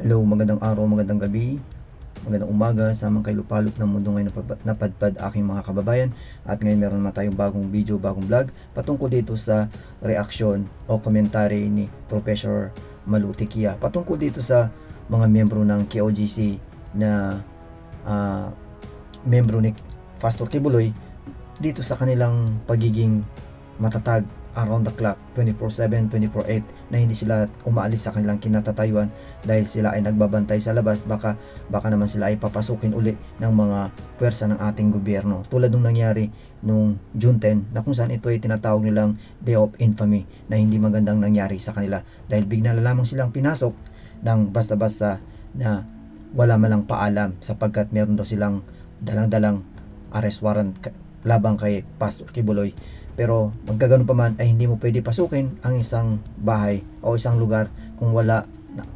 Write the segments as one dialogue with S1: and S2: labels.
S1: Hello, magandang araw, magandang gabi, magandang umaga sa mga kailupalop ng mundo ngayon napab- napadpad aking mga kababayan. At ngayon meron naman tayong bagong video, bagong vlog patungkol dito sa reaksyon o komentary ni Professor Malutikia patungkol dito sa mga miyembro ng KOGC na ah, miyembro ni Pastor Kibuloy dito sa kanilang pagiging matatag around the clock 24/7 24/8 na hindi sila umaalis sa kanilang kinatatayuan dahil sila ay nagbabantay sa labas. Baka baka naman sila ay papasukin uli ng mga pwersa ng ating gobyerno. Tulad nung nangyari nung June 10 na kung saan ito ay tinatawag nilang day of infamy na hindi magandang nangyari sa kanila dahil bigla na lamang silang pinasok ng basta-basta na wala malang paalam sapagkat meron daw silang dalang-dalang arrest warrant labang kay Pastor Kibuloy pero magkaganon pa man ay hindi mo pwede pasukin ang isang bahay o isang lugar kung wala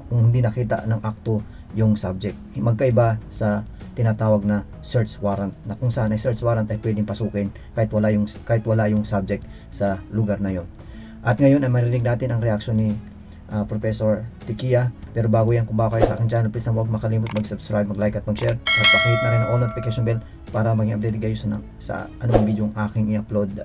S1: kung hindi nakita ng akto yung subject. Magkaiba sa tinatawag na search warrant na kung saan ay search warrant ay pwedeng pasukin kahit wala yung kahit wala yung subject sa lugar na yon. At ngayon ay marinig natin ang reaksyon ni ah, Professor Tikia. Pero bago yan, kung bago kayo sa aking channel, please na huwag makalimut mag-subscribe, mag-like at mag-share. At pakihit na rin ang all notification bell para maging updated kayo sa, sa anumang video ang aking i-upload.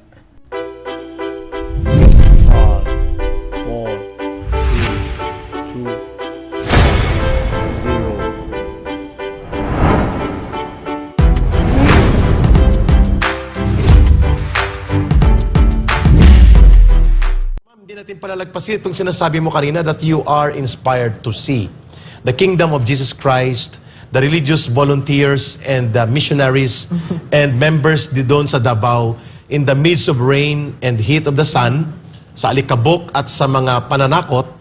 S2: Natin palalagpasin itong sinasabi mo kanina that you are inspired to see the kingdom of Jesus Christ, the religious volunteers and the missionaries and members di doon sa Davao in the midst of rain and heat of the sun, sa alikabok at sa mga pananakot,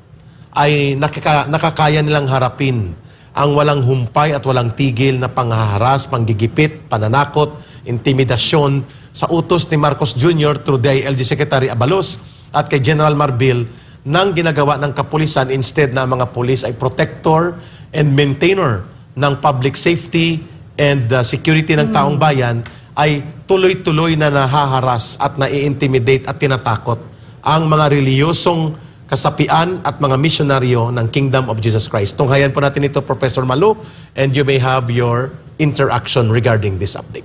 S2: ay nakaka- nakakaya nilang harapin ang walang humpay at walang tigil na panghaharas, panggigipit, pananakot, intimidasyon sa utos ni Marcos Jr. through DILG Secretary Abalos at kay General Marbil nang ginagawa ng kapulisan instead na ang mga pulis ay protector and maintainer ng public safety and uh, security ng taong bayan ay tuloy-tuloy na nahaharas at nai-intimidate at tinatakot ang mga reliyosong kasapian at mga misyonaryo ng Kingdom of Jesus Christ. Tunghayan po natin ito, Professor Malu, and you may have your interaction regarding this update.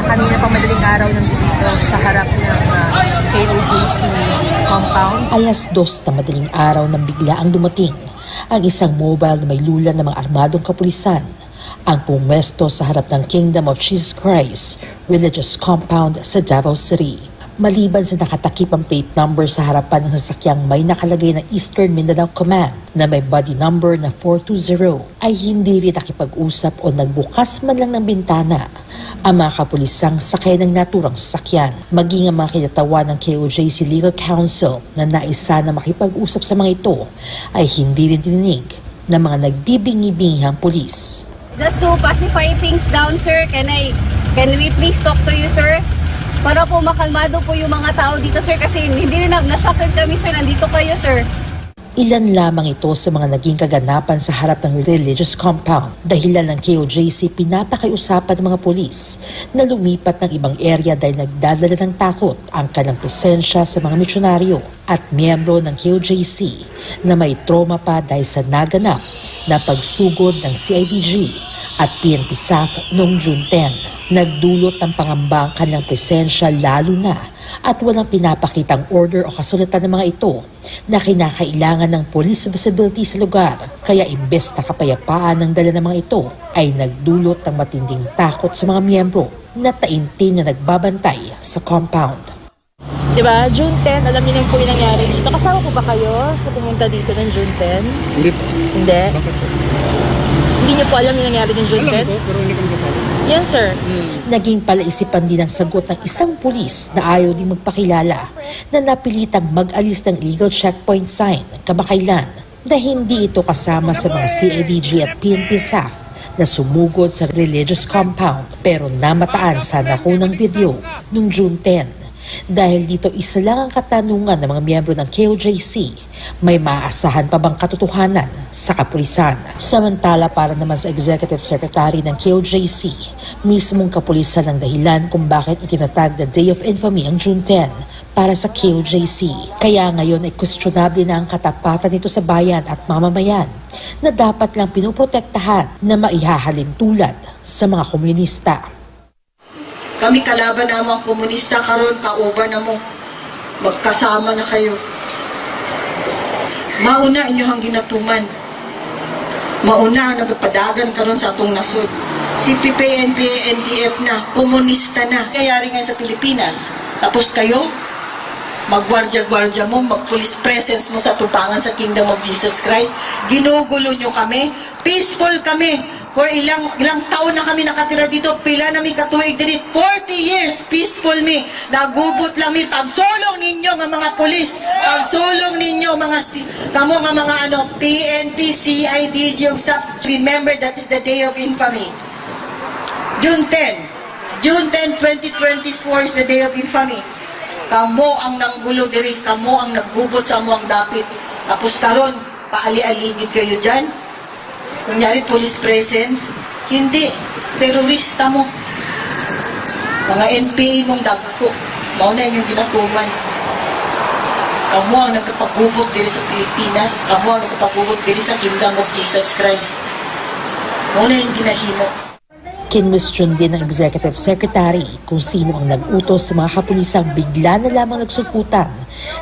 S3: na kanina pa madaling araw nandito sa harap ng uh, KOJC compound.
S4: Alas dos na madaling araw nang bigla ang dumating ang isang mobile na may lulan ng mga armadong kapulisan ang pumwesto sa harap ng Kingdom of Jesus Christ Religious Compound sa Davao City. Maliban sa nakatakip ang plate number sa harapan ng sasakyang may nakalagay na Eastern Mindanao Command na may body number na 420 ay hindi rin nakipag-usap o nagbukas man lang ng bintana ang mga kapulisang sakay ng naturang sasakyan. Maging ang mga kinatawan ng KOJC Legal Counsel na naisa na makipag-usap sa mga ito ay hindi rin dininig ng mga nagbibingi-bingihang pulis.
S5: Just to pacify things down, sir, can I, can we please talk to you, sir? Para po makalmado po yung mga tao dito, sir, kasi hindi na na-shock kami, sir, nandito kayo, sir.
S4: Ilan lamang ito sa mga naging kaganapan sa harap ng religious compound. Dahilan ng KOJC, pinapakiusapan ng mga pulis na lumipat ng ibang area dahil nagdadala ng takot ang kanilang presensya sa mga misyonaryo at miyembro ng KOJC na may trauma pa dahil sa naganap na pagsugod ng CIDG at PNP SAF noong June 10. Nagdulot ng pangamba ang kanilang presensya lalo na at walang pinapakitang order o kasulatan ng mga ito na kinakailangan ng police visibility sa lugar. Kaya imbes na kapayapaan ng dala ng mga ito ay nagdulot ng matinding takot sa mga miyembro na taimtim na nagbabantay sa compound.
S3: Di ba? June 10, alam niyo na po yung nangyari dito. Kasama po ba kayo sa pumunta dito ng June 10?
S6: Hindi po.
S3: Hindi?
S6: Bakit?
S3: Hindi niyo po alam yung nangyari ng June 10?
S6: Alam ko, pero hindi kami kasama.
S3: Yan, sir.
S4: Naging palaisipan din ang sagot ng isang pulis na ayaw din magpakilala na napilitang mag-alis ng illegal checkpoint sign kamakailan na hindi ito kasama sa mga CIDG at PNP staff na sumugod sa religious compound pero namataan sa nakunang video noong June 10. Dahil dito isa lang ang katanungan ng mga miyembro ng KOJC, may maaasahan pa bang katotohanan sa kapulisan? Samantala para naman sa Executive Secretary ng KOJC, mismong kapulisan ang dahilan kung bakit itinatag na Day of Infamy ang June 10 para sa KOJC. Kaya ngayon ay questionable na ang katapatan nito sa bayan at mamamayan na dapat lang pinoprotektahan na maihahalin tulad sa mga komunista.
S7: Kami kalaban na mga komunista karon kauban na mo. Magkasama na kayo. Mauna inyohang ginatuman. Mauna ang nagpadagan karon sa atong nasod. Si PPNP, NDF na, komunista na. Kayari ngayon sa Pilipinas. Tapos kayo, magwardya-gwardya mo, magpulis presence mo sa tupangan sa Kingdom of Jesus Christ. Ginugulo nyo kami. Peaceful kami. For ilang ilang taon na kami nakatira dito, pila na mi katuig diri 40 years peaceful mi. Nagubot lang mi pagsulong ninyo nga mga pulis, pagsulong ninyo mga kamo nga mga ano PNP, CIDG ug SAP. Remember that is the day of infamy. June 10. June 10, 2024 is the day of infamy. Kamo ang nanggulo diri, kamo ang naggubot sa amo ang dapit. Tapos karon, paali-aligid kayo dyan. Kunyari, police presence. Hindi, terorista mo. Mga NPA mong dagko. Mao na yung ginatuman. Kamo ang nagkapagubot diri sa Pilipinas. Kamo ang nagkapagubot diri sa Kingdom of Jesus Christ. Mao na yung ginahimo.
S4: Kinwestiyon din ng Executive Secretary kung sino ang nag-utos sa mga kapulisang bigla na lamang nagsukutan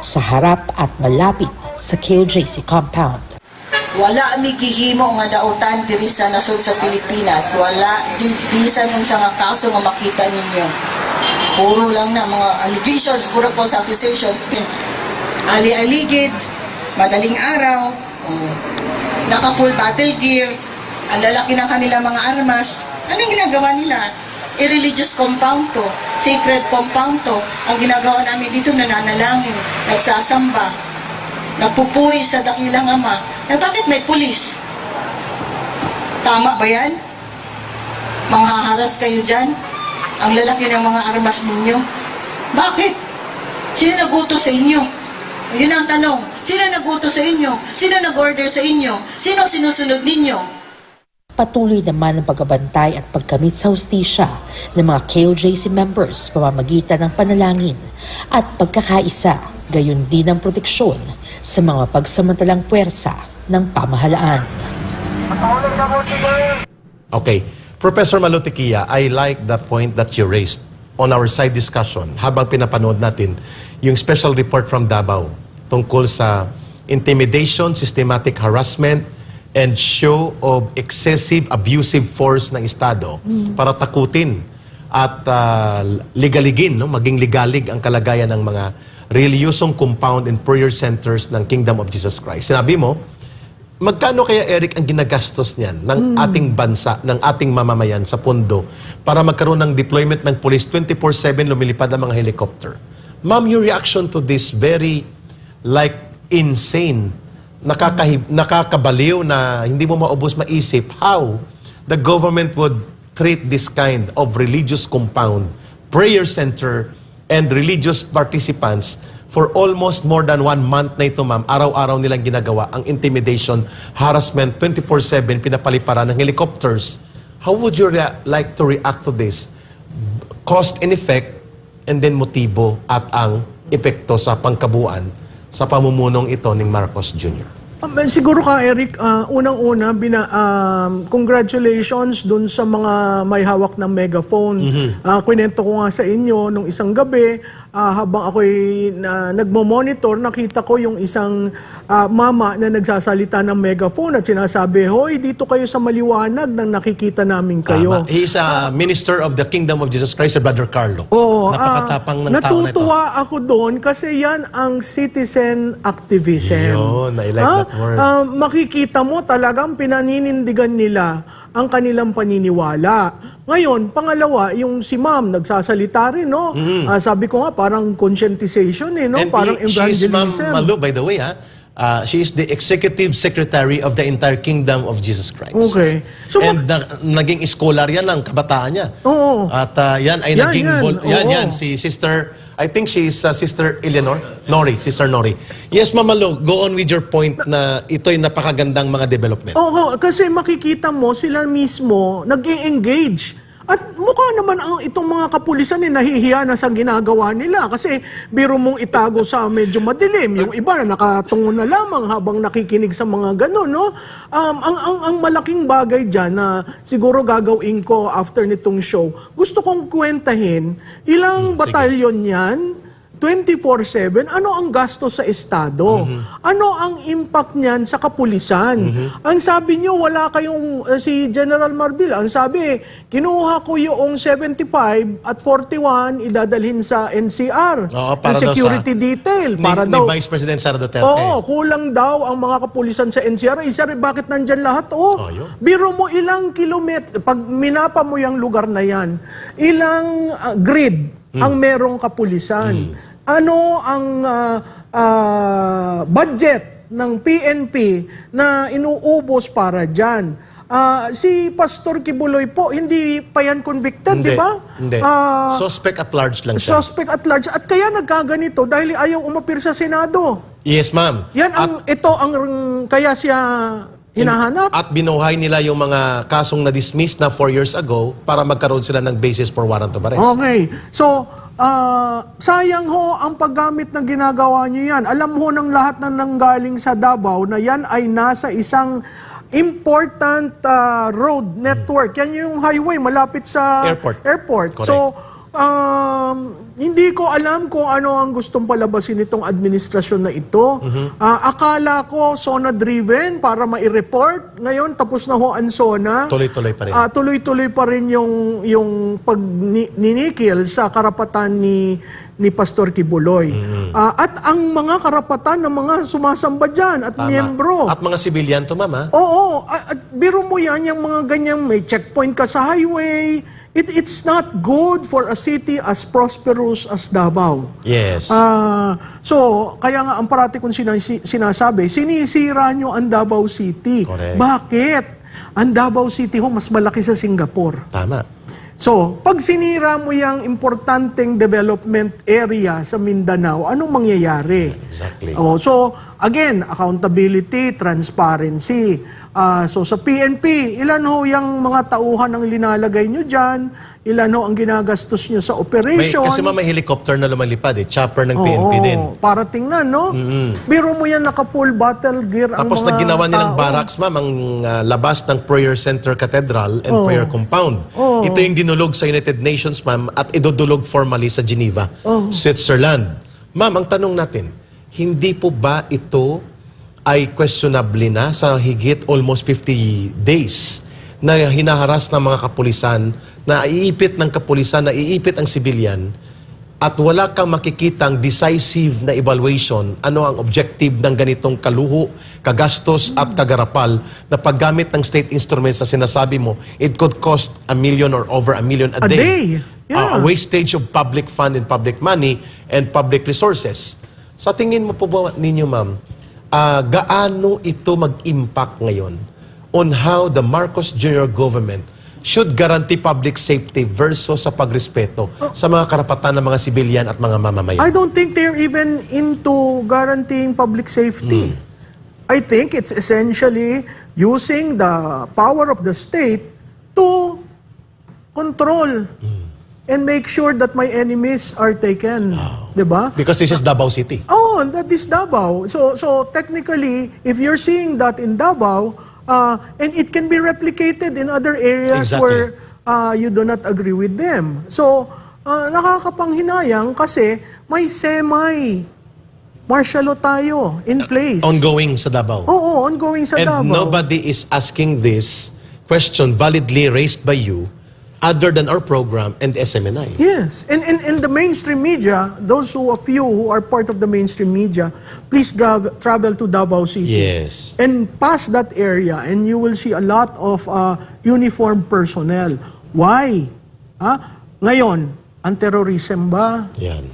S4: sa harap at malapit sa KOJC compound.
S7: Wala mi gihimo nga dautan diri sa nasod sa Pilipinas. Wala di bisan unsa nga kaso nga makita ninyo. Puro lang na mga allegations, puro false accusations. Ali-aligid, madaling araw, oh, naka full battle gear, ang lalaki ng kanilang mga armas. Anong ginagawa nila? I-religious compound to, sacred compound to. Ang ginagawa namin dito, nananalangin, nagsasamba, nagpupuri sa dakilang ama. Na bakit may pulis? Tama ba yan? Manghaharas kayo dyan? Ang lalaki ng mga armas ninyo? Bakit? Sino naguto sa inyo? Yun ang tanong. Sino naguto sa inyo? Sino nag-order sa inyo? Sino sinusunod ninyo?
S4: Patuloy naman ang pagbabantay at pagkamit sa hustisya ng mga KOJC members pamamagitan ng panalangin at pagkakaisa, gayon din ang proteksyon sa mga pagsamantalang puwersa ng pamahalaan.
S2: Okay. Professor Malutikia, I like the point that you raised on our side discussion habang pinapanood natin yung special report from Davao tungkol sa intimidation, systematic harassment, and show of excessive abusive force ng Estado para takutin at ah, ligaligin, no? maging ligalig ang kalagayan ng mga reliyosong compound and prayer centers ng Kingdom of Jesus Christ. Sinabi mo, Magkano kaya, Eric, ang ginagastos niyan ng ating bansa, ng ating mamamayan sa pondo para magkaroon ng deployment ng police 24-7 lumilipad ang mga helicopter? Ma'am, your reaction to this very like insane, nakakahib, nakakabaliw na hindi mo maubos maisip how the government would treat this kind of religious compound, prayer center, and religious participants for almost more than one month na ito, ma'am, araw-araw nilang ginagawa ang intimidation, harassment, 24-7, pinapaliparan ng helicopters. How would you like to react to this? Cost and effect, and then motibo at ang epekto sa pangkabuan sa pamumunong ito ng Marcos Jr.
S6: Um, siguro ka, Eric, ah, unang-una, bina, um, congratulations dun sa mga may hawak ng megaphone. Ah, kwento ko nga sa inyo, nung isang gabi, ah, habang ako'y na, nagmo-monitor, nakita ko yung isang ah, mama na nagsasalita ng megaphone at sinasabi, Hoy, dito kayo sa maliwanag nang nakikita namin kayo.
S2: Tama. He is a minister of the Kingdom of Jesus Christ, Brother Carlo.
S6: Oo,
S2: Napakatapang
S6: ah,
S2: ng tao na ito.
S6: natutuwa ako doon kasi yan ang citizen activism.
S2: Yun, I like
S6: Ah,
S2: that word.
S6: ah, makikita mo talagang pinaninindigan nila ang kanilang paniniwala. Ngayon, pangalawa, yung si ma'am nagsasalita rin, no? Ah, sabi ko nga, parang conscientization, eh, no?
S2: And
S6: parang
S2: he- she is Ma'am
S6: evangelism.
S2: Malu, by the way, ha? Uh, she is the executive secretary of the entire kingdom of Jesus Christ.
S6: Okay. So,
S2: And na- naging scholar yan lang, kabataan niya.
S6: Oo.
S2: At uh, yan ay
S6: Yan,
S2: naging...
S6: yan.
S2: vol- yan,
S6: Oo.
S2: yan. Si Sister, I think she is uh, Sister Eleanor? Nori, Sister Nori. Yes, Ma'am Malu, go on with your point na ito'y napakagandang mga development.
S6: Oo, kasi makikita mo sila mismo nag engage At mukha naman ang itong mga kapulisan eh, nahihiya na sa ginagawa nila. Kasi biro mong itago sa medyo madilim. Yung iba na nakatungo na lamang habang nakikinig sa mga gano'n, no? Um, ang, ang, ang malaking bagay dyan na siguro gagawin ko after nitong show, gusto kong kwentahin ilang batalyon yan, 24-7, ano ang gasto sa Estado? Ano ang impact niyan sa kapulisan? Ang sabi niyo, wala kayong, eh, si General Marbil, ang sabi, kinuha ko yung 75 at 41, idadalhin sa NCR.
S2: Oo,
S6: yung
S2: para daw
S6: security
S2: sa-
S6: detail.
S2: Ni,
S6: Para
S2: ni
S6: daw,
S2: Vice President Sara Duterte.
S6: Oo, kulang daw ang mga kapulisan sa NCR. Isa rin, bakit nandyan lahat? Oh,
S2: Oh, yun.
S6: biro mo ilang kilometro, pag minapa mo yung lugar na yan, ilang ah, grid
S2: Hmm.
S6: ang merong kapulisan. Ano ang ah, ah, budget ng PNP na inuubos para dyan? Ah, si Pastor Kibuloy po, hindi pa yan convicted, di ba?
S2: Hindi.
S6: Ah,
S2: Suspect at large lang siya.
S6: suspect at large. At kaya nagkaganito dahil ayaw umapir sa Senado.
S2: yes, ma'am.
S6: Yan ang ito ang kaya siya hinahanap.
S2: At binuhay nila yung mga kasong na-dismiss na four years ago para magkaroon sila ng basis for warrant of arrest.
S6: Okay. So, ah, sayang ho ang paggamit na ginagawa niyo yan. Alam ho ng lahat na nanggaling sa Davao na yan ay nasa isang important ah, road network. Yan yung highway malapit sa
S2: Airport.
S6: airport.
S2: Correct.
S6: So, um, hindi ko alam kung ano ang gustong palabasin itong administrasyon na ito.
S2: Mhm.
S6: Ah, akala ko SONA-driven para mai-report. Ngayon, tapos na ho ang SONA.
S2: Tuloy-tuloy pa rin.
S6: Ah, tuloy-tuloy pa rin yung yung pagninikil sa karapatan ni ni Pastor Kibuloy.
S2: Mm-hmm.
S6: Ah, at ang mga karapatan ng mga sumasamba diyan at
S2: Tama.
S6: miyembro.
S2: At mga civilian to, ma'am, ha?
S6: Oo, at, at biro mo yan, yung mga ganyang may checkpoint ka sa highway. It, it's not good for a city as prosperous as Davao.
S2: Yes.
S6: Ah, so, kaya nga ang parati kong sinasi- sinasabi, sinisira nyo ang Davao City.
S2: Correct.
S6: Bakit? Ang Davao City ho, mas malaki sa Singapore.
S2: Tama.
S6: So, pag sinira mo yung importanteng development area sa Mindanao, anong mangyayari?
S2: Exactly.
S6: Oh, so, again, accountability, transparency. Ah, so, sa PNP, ilan ho yung mga tauhan ang linalagay nyo dyan? Ilan ho ang ginagastos nyo sa
S2: May,
S6: operation?
S2: kasi ma'am, may helicopter na lumalipad eh. Chopper ng
S6: Oo,
S2: PNP din.
S6: Para tingnan, no? Biro mo yan, naka-full battle gear ang
S2: Tapos
S6: mga
S2: na ginawa nilang
S6: tao.
S2: barracks, ma'am, ang ah, labas ng Prayer Center Cathedral and
S6: Oo.
S2: Prayer Compound.
S6: Oo.
S2: Ito yung dinulog sa United Nations, ma'am, at idudulog formally sa Geneva,
S6: Oo.
S2: Switzerland. Ma'am, ang tanong natin, hindi po ba ito ay questionable na sa higit almost 50 days na hinaharas ng mga kapulisan, na iipit ng kapulisan, na iipit ang sibilyan, at wala kang makikitang decisive na evaluation ano ang objective ng ganitong kaluho, kagastos at kagarapal na paggamit ng state instruments na sinasabi mo, it could cost a million or over a million a,
S6: A day. Yeah.
S2: Uh, a wastage of public fund and public money and public resources. Sa tingin mo po ba ninyo, ma'am, ah, gaano ito mag-impact ngayon on how the Marcos Jr. government should guarantee public safety versus sa pagrespeto sa mga karapatan ng mga sibilyan at mga mamamayan?
S6: I don't think they're even into guaranteeing public safety. I think it's essentially using the power of the state to control and make sure that my enemies are taken. 'Di ba?
S2: Because this is Davao City.
S6: Oh, that is Davao. So so technically, if you're seeing that in Davao, uh, and it can be replicated in other areas
S2: Exactly.
S6: where uh, you do not agree with them. So uh, nakakapanghinayang kasi may semi martial law tayo in place.
S2: Ongoing sa Davao.
S6: Oo, ongoing sa
S2: And
S6: Davao.
S2: nobody is asking this question validly raised by you other than our program and SMNI.
S6: Yes, and in, in the mainstream media, those who of you who are part of the mainstream media, please drive, travel to Davao City.
S2: Yes.
S6: And pass that area and you will see a lot of uh, uniformed personnel. Why? Ha? Ngayon, ang terrorism ba?
S2: Yan.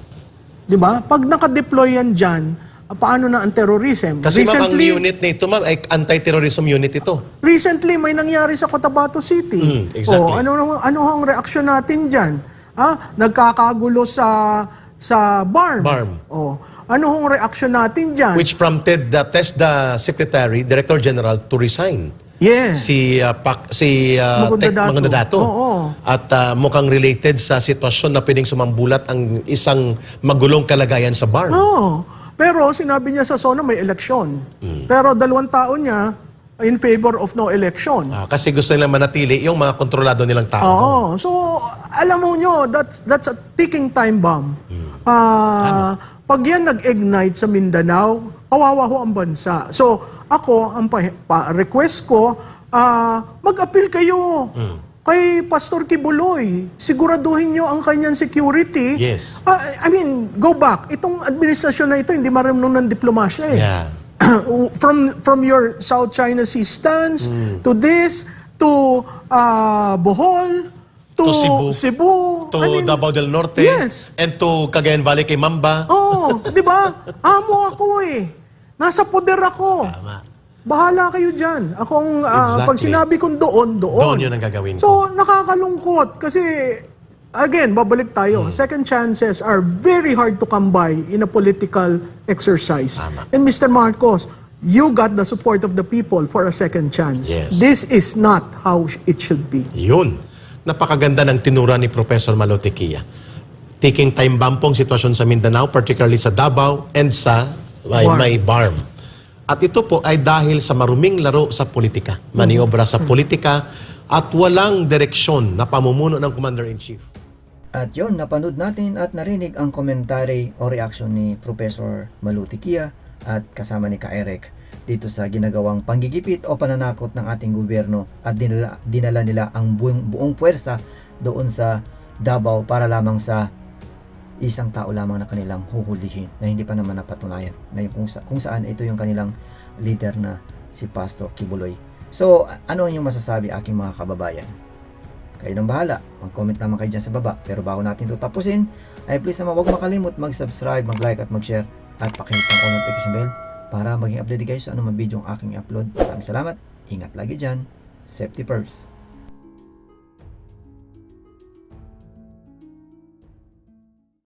S6: Di ba? Pag nakadeploy yan dyan, ah, paano na ang terrorism?
S2: Kasi ma'am, ang unit na ito, ma'am, ay anti-terrorism unit ito.
S6: Recently, may nangyari sa Cotabato City.
S2: Mm, exactly.
S6: O, ano, ano ang reaksyon natin dyan? Ah, nagkakagulo sa sa barn.
S2: Barn.
S6: O, ano ang reaksyon natin dyan?
S2: Which prompted the TESDA Secretary, Director General, to resign.
S6: Yes.
S2: si uh, Pak, si uh,
S6: Magunda
S2: Tek-
S6: Dato.
S2: Magunda Dato.
S6: Oo.
S2: At uh, mukhang related sa sitwasyon na pwedeng sumambulat ang isang magulong kalagayan sa bar.
S6: Oo. Pero sinabi niya sa SONA may eleksyon.
S2: Hmm.
S6: Pero dalawang taon niya in favor of no election.
S2: Ah, kasi gusto nilang manatili yung mga kontrolado nilang tao.
S6: Oo. So, alam mo nyo, that's, that's a ticking time bomb.
S2: Hmm.
S6: Ah, Pag yan nag-ignite sa Mindanao, kawawa ho ang bansa. So, ako, ang pa, pa- request ko, ah, mag-appeal kayo
S2: Hmm.
S6: Kay Pastor Kibuloy. Siguraduhin nyo ang kanyang security.
S2: Yes.
S6: Ah, I mean, go back. Itong administrasyon na ito, hindi marunong ng diplomasya eh.
S2: Yeah.
S6: from from your South China Sea stance
S2: Hmm.
S6: to this to uh, Bohol to,
S2: To Cebu.
S6: Cebu
S2: To
S6: I mean,
S2: Davao del Norte.
S6: Yes.
S2: And to Cagayan Valley kay Mamba.
S6: Oh, 'di ba? Amo ako eh. Nasa poder ako.
S2: Tama.
S6: Bahala kayo diyan. Akong ah,
S2: Exactly.
S6: pag sinabi kong doon, doon.
S2: Doon yun ang gagawin ko.
S6: So, nakakalungkot kasi again, babalik
S2: Hmm.
S6: tayo. Second chances are very hard to come by in a political exercise.
S2: Tama.
S6: And Mr. Marcos, you got the support of the people for a second chance.
S2: Yes.
S6: This is not how it should be.
S2: Yun. Napakaganda ng tinura ni Professor Malotequia. Taking time bomb pong sitwasyon sa Mindanao, particularly sa Davao and sa may, may Barm. At ito po ay dahil sa maruming laro sa politika, maniobra sa politika, at walang direksyon na pamumuno ng Commander-in-Chief.
S1: At yon napanood natin at narinig ang komentary o reaction ni Professor Malutikia at kasama ni Ka Eric dito sa ginagawang panggigipit o pananakot ng ating gobyerno at dinala, dinala nila ang buong, buong puwersa doon sa Davao para lamang sa isang tao lamang na kanilang huhulihin na hindi pa naman napatunayan na yung kung, sa, kung saan ito yung kanilang leader na si Pastor Kibuloy. So, ano ang yung masasabi aking mga kababayan? Kayo nang bahala. Mag-comment naman kayo dyan sa baba. Pero bago natin ito tapusin, ay please naman huwag makalimut mag-subscribe, mag-like at mag-share at pakihit ang notification bell para maging updated kayo sa anumang video ang aking upload. Maraming salamat. Ingat lagi dyan. Safety first.